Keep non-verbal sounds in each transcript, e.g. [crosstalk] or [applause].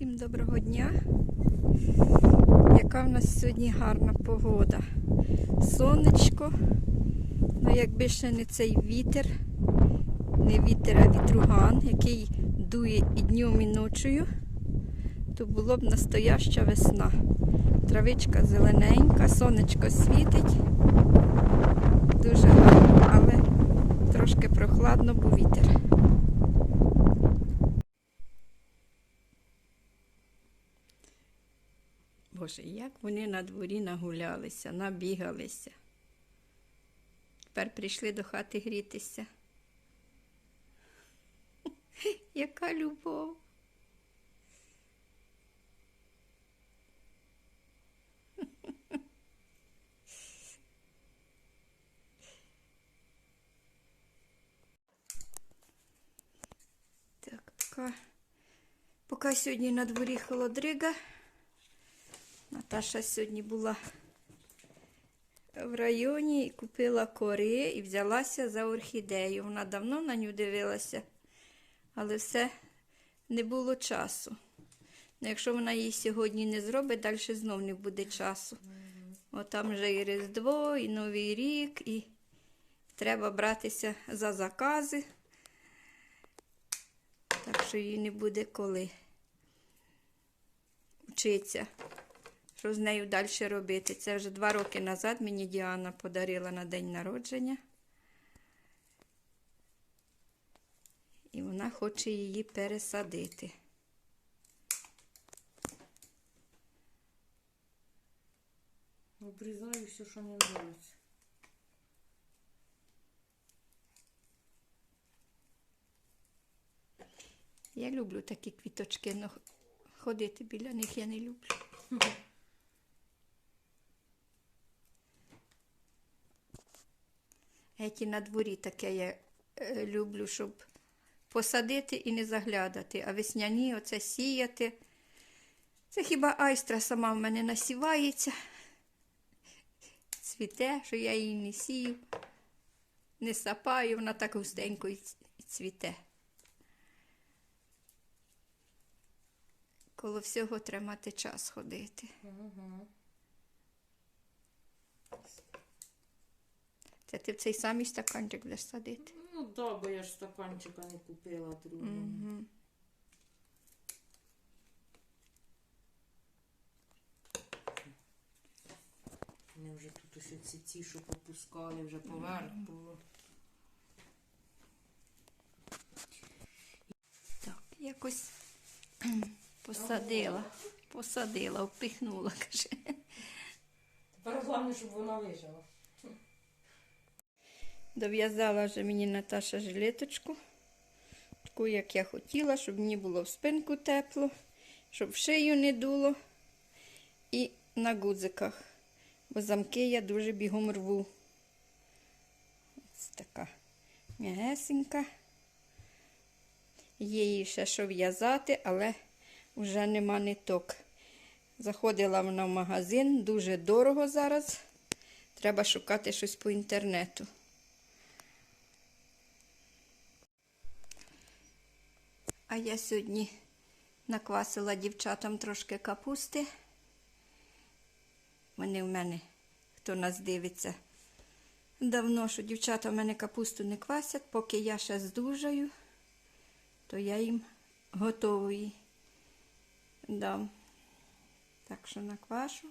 Всім доброго дня. Яка в нас сьогодні гарна погода. Сонечко. Ну, якби ще не цей вітер, не вітер, а вітруган, який дує і днем, і ночою, то було б настояща весна. Травичка зелененька, сонечко світить. Дуже гарно, але трошки прохладно, бо вітер. Боже, як вони на дворі нагулялися, набігалися. Тепер прийшли до хати грітися. [laughs] Яка любов. [laughs] Так, поки, поки сьогодні на дворі холодрига. Наташа сьогодні була в районі і купила кори і взялася за орхідею. Вона давно на нього дивилася, але все не було часу. Ну, якщо вона її сьогодні не зробить, далі знов не буде часу. От там вже і Різдво, і Новий рік, і треба братися за закази. Так що їй не буде коли вчитися що з нею далі робити. Це вже два роки назад мені Діана подарила на день народження. І вона хоче її пересадити. Обрізаю все, що мені подобається. Я люблю такі квіточки, але ходити біля них я не люблю. [laughs] Еті на дворі таке я е, люблю, щоб посадити і не заглядати, а весняні оце сіяти. Це хіба айстра сама в мене насівається, цвіте, що я її не сію, не сапаю, вона так густенько і і цвіте. Коло всього треба час ходити. Це ти в цей самий стаканчик будеш садити. Ну да, бо я ж стаканчика не купила другого. Угу. Вони вже тут ось ці ці, що попускали, вже поверх було. Так, якось посадила, посадила, впихнула, каже. Тепер головне, щоб вона вижила. Дов'язала вже мені Наташа жилеточку, таку, як я хотіла, щоб мені було в спинку тепло, щоб в шию не дуло. І на гудзиках, бо замки я дуже бігом рву. Ось така м'ягесенька. Є її ще що в'язати, але вже нема ниток. Заходила вона в магазин, дуже дорого зараз. Треба шукати щось по інтернету. А я сьогодні наквасила дівчатам трошки капусти. Вони в мене, хто нас дивиться, давно, що дівчата в мене капусту не квасять, поки я ще здужаю, то я їм готової дам. Так що наквашу.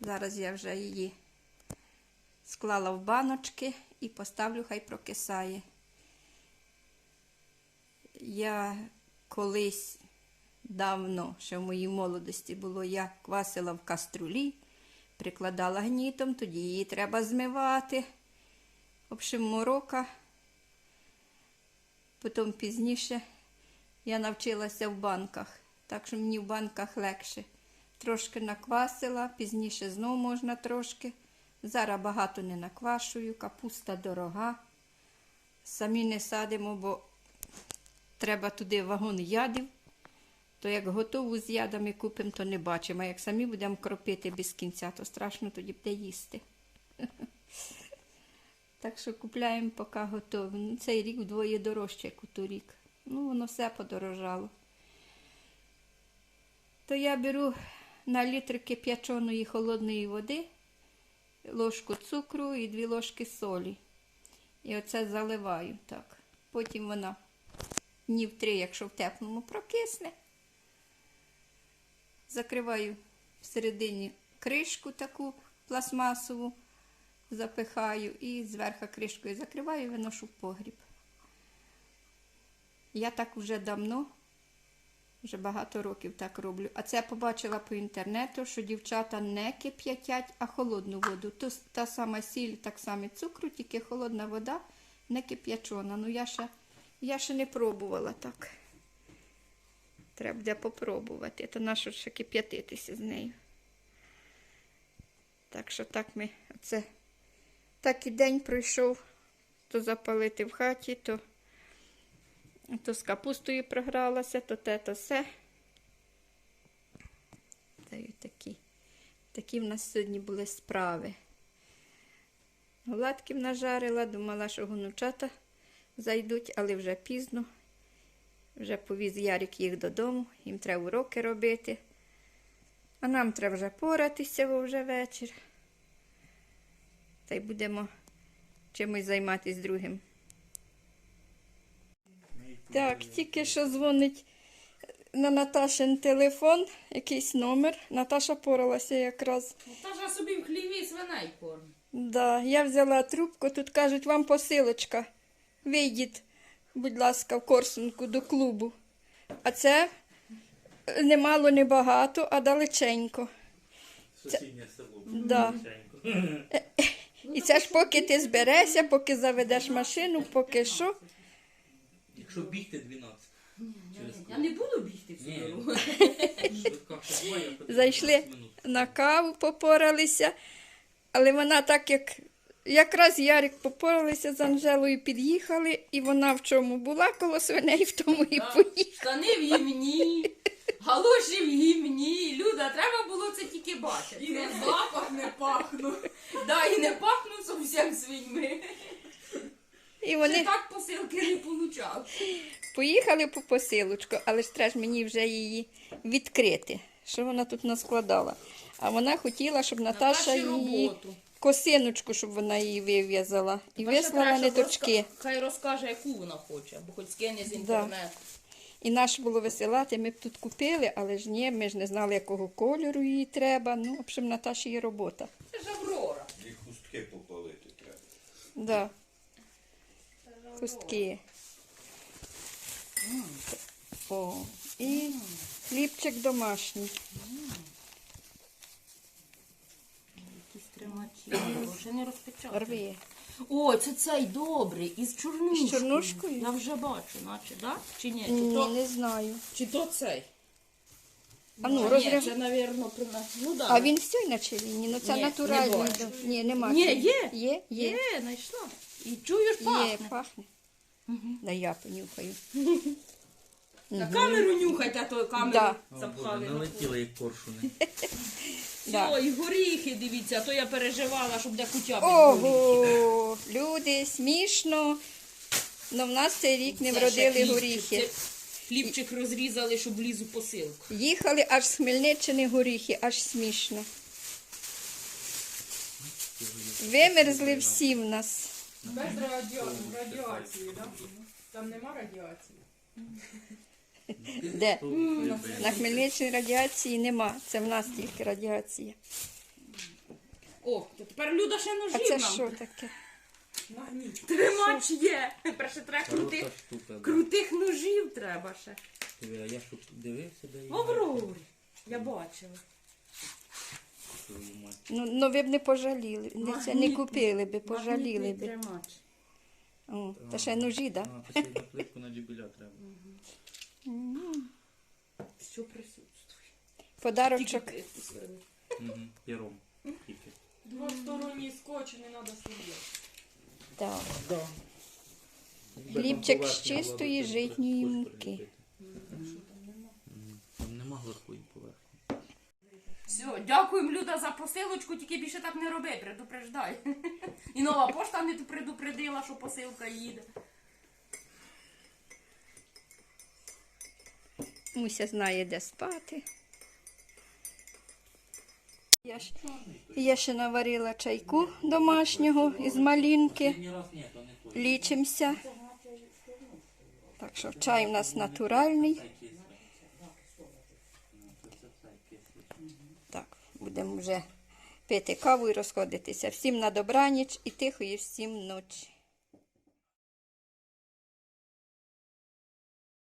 Зараз я вже її склала в баночки і поставлю, хай прокисає. Я колись давно, ще в моїй молодості було, я квасила в каструлі, прикладала гнітом, тоді її треба змивати. В общем, морока. Потім пізніше я навчилася в банках, так що мені в банках легше. Трошки наквасила, пізніше знову можна трошки. Зараз багато не наквашую, капуста дорога. Самі не садимо, бо треба туди вагон ядів. То як готову з ядами купимо, то не бачимо. А як самі будемо кропити без кінця, то страшно тоді буде їсти. [laughs] Так що купляємо, поки готові. Ну, Цей рік вдвоє дорожче, як у торік. Ну, воно все подорожало. то я беру на літр кип'яченої холодної води, ложку цукру і дві ложки солі. І оце заливаю так. Потім вона днів три, якщо в теплому, прокисне. Закриваю всередині кришку таку пластмасову, запихаю і зверху кришкою закриваю і виношу в погріб. Я так вже давно, вже багато років так роблю. А це я побачила по інтернету, що дівчата не кип'ятять, а холодну воду. То та сама сіль, так само цукру, тільки холодна вода не кип'ячона. Ну я ще, я ще не пробувала так. Треба буде попробувати. То нащо ще кип'ятитися з нею. Так що так ми оце так і день пройшов, то запалити в хаті, то, то з капустою програлася, то те, то все. Та й такі, такі в нас сьогодні були справи. Гладків нажарила, думала, що гонучата зайдуть, але вже пізно. Вже повіз Ярик їх додому, їм треба уроки робити. А нам треба вже поратися, бо вже вечір. Та й будемо чимось займатися другим. Так, тільки що дзвонить на Наташин телефон, якийсь номер. Наташа поралася якраз. Та ж собі в хліві свиней корм. Да, я взяла трубку, тут кажуть, вам посилочка. Вийдіть, будь ласка, в Корсунку до клубу. А це е, немало, не багато, а далеченько. Сусіднє село. Да. І це ж поки ти зберешся, поки заведеш машину, поки що. Якщо бігти 12. Через Я не буду бігти всю дорогу. Зайшли на каву, попоралися, але вона так як. Якраз Ярик попоралися з Анжелою, під'їхали, і вона в чому була коло свиней, в тому і поїхала. Штани в гімні, галоші в гімні. Люда, треба було це тільки бачити. І на запах не пахну. Да, і не пахну зовсім свиньми. І Вони... вони так посилки не получав. поїхали по посилочку, але ж треба мені вже її відкрити, що вона тут наскладала. А вона хотіла, щоб Наташа її роботу. Косиночку, щоб вона її вив'язала. І вислала щоб ниточки. розка- Хай розкаже, яку вона хоче, бо хоч скине з інтернету. І наше було висилати, ми б тут купили, але ж ні, ми ж не знали, якого кольору їй треба. Ну, в общем, Наташі є робота. Це ж Аврора. І хустки попалити треба. Да. Хустки. О, і хлібчик домашній. Вже не розпечатали. Рви. О, це цей добрий, із чорнушкою. З чорнушкою? Я вже бачу, наче, да? Чи ні? Чи, Ні, то, не знаю. чи то цей? А ну, Ні, розрив. це, напевно, при нас. Ну, да. А він все на червіні, ну це Ні, натуральний. не бачу. Ні, нема. Ні, є. Є, є. Є, знайшла. І чуєш, Є, пахне. пахне. Да я понюхаю. [laughs] На камеру нюхайте, а то камеру Да. О, Боже, запхали. на налетіли як коршуни. Да. Ой, горіхи, дивіться, а то я переживала, щоб де кутя. Ого, люди, смішно. Но в нас цей рік не вродили горіхи. Хлібчик розрізали, щоб вліз у посилку. Їхали аж з Хмельниччини горіхи, аж смішно. Вимерзли всі в нас. Без радіо... радіації, да? Там нема радіації. Де? На Хмельниччині радіації нема. Це в нас тільки радіація. О, тепер Люда ще А це нам. що таке? Тримач є. Перше треба Хороша крутих, штука. да. крутих ножів треба ще. Диви, А я щоб дивився, де її. В Аврорі. Я бачила. Твою мать. Ну, ну ви б не пожаліли. Не, це не Магнітний- купили би, пожаліли Магнітний би. тримач. О, та ще ножі, так? Да? А, то ще й на плитку на дюбеля треба. Все присутствує. Подарочок. Тільки ти сверни. Угу. Тільки. Двосторонній скотч, не треба слідити. Так. Да. Хлібчик з чистої житньої муки. Там нема гладкої поверхні. Все, дякуємо, Люда, за посилочку, тільки більше так не роби, предупреждай. [laughs] І нова пошта не предупредила, що посилка їде. Муся знає, де спати. Я, ж, я ще наварила чайку домашнього із той. Лічимося. Так що чай у нас натуральний. Так, будемо вже пити каву і розходитися. Всім на добраніч і тихої всім ночі.